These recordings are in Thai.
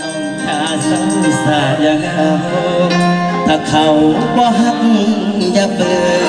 น้ำงสายังเถ้าเขาว่าฮักอย่าเบื่อ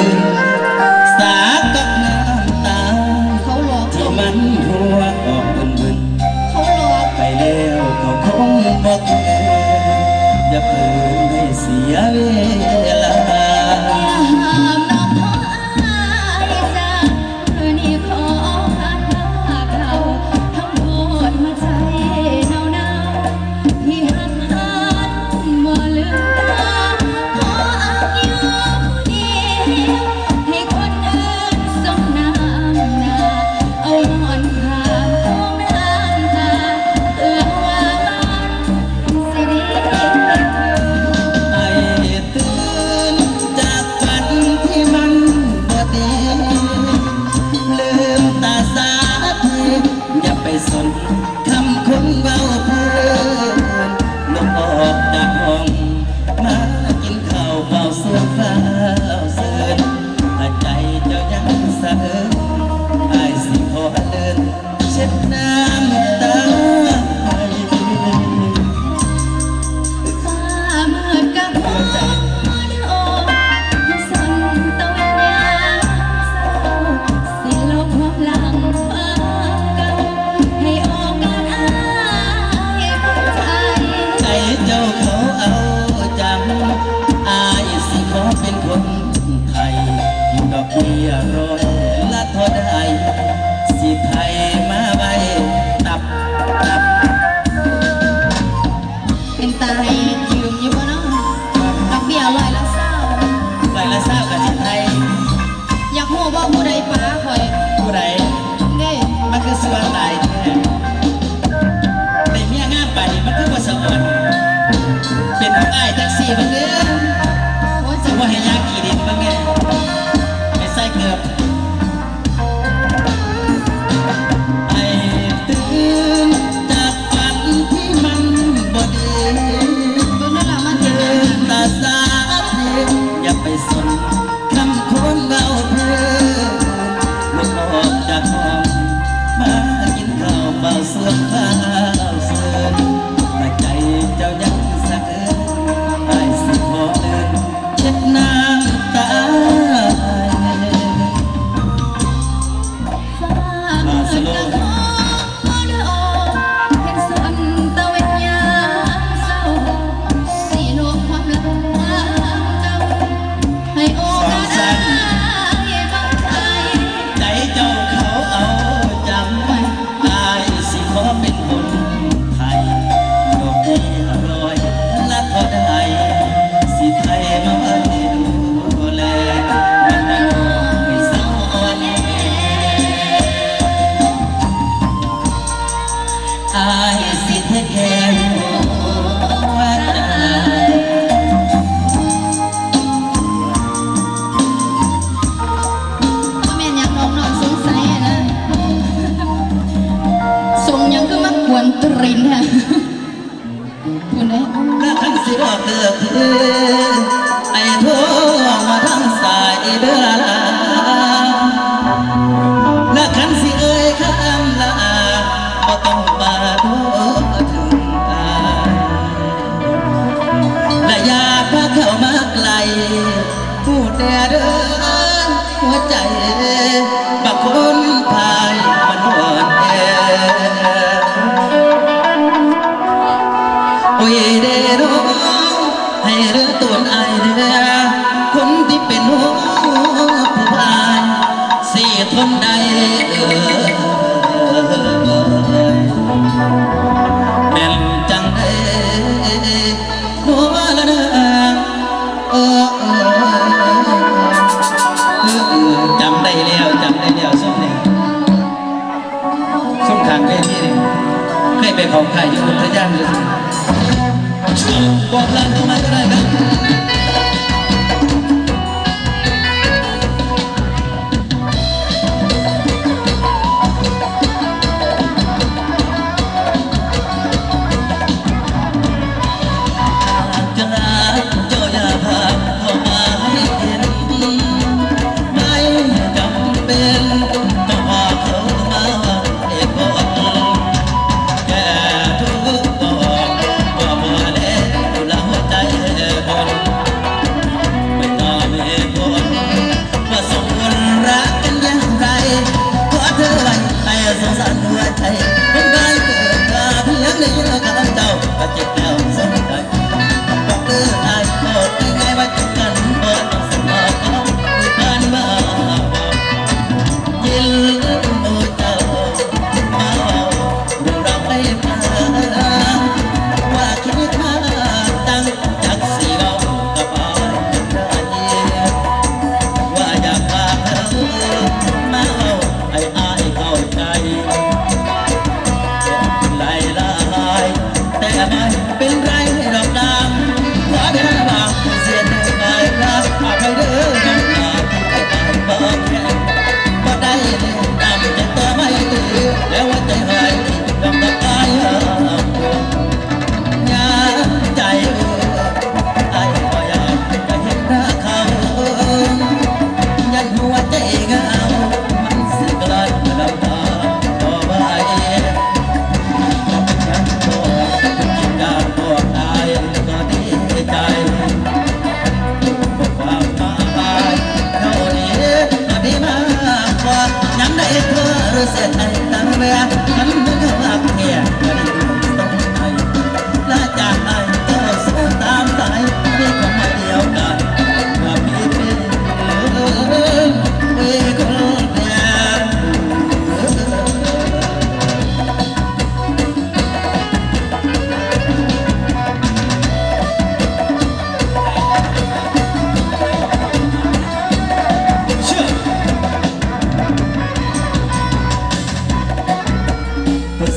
เลือกเธอไอ้ทั่วมาทั้งสายเดือลาและคันสิเอ้ยข้ามลาบ่ต้องมาโทษถึงตาและอยากพาเข้ามาไกลพูดแต่เด้อหัวใจ คงใดจได้หังเออออจำได้แล้วจำได้แล้วส้มเนี่ยส้มทางแค่นี้เนี่ยเคยไปเขาไข่ยุทธยานเลยบอกลาทำไมก็ได้ครับ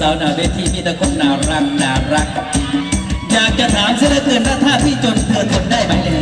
าวนาเวทีมีแต่คนน่ารักน่ารัก อยากจะถามเสียเหลือเกินว่าถ้าพี่จนเธอทนได้ไหมเนี่ย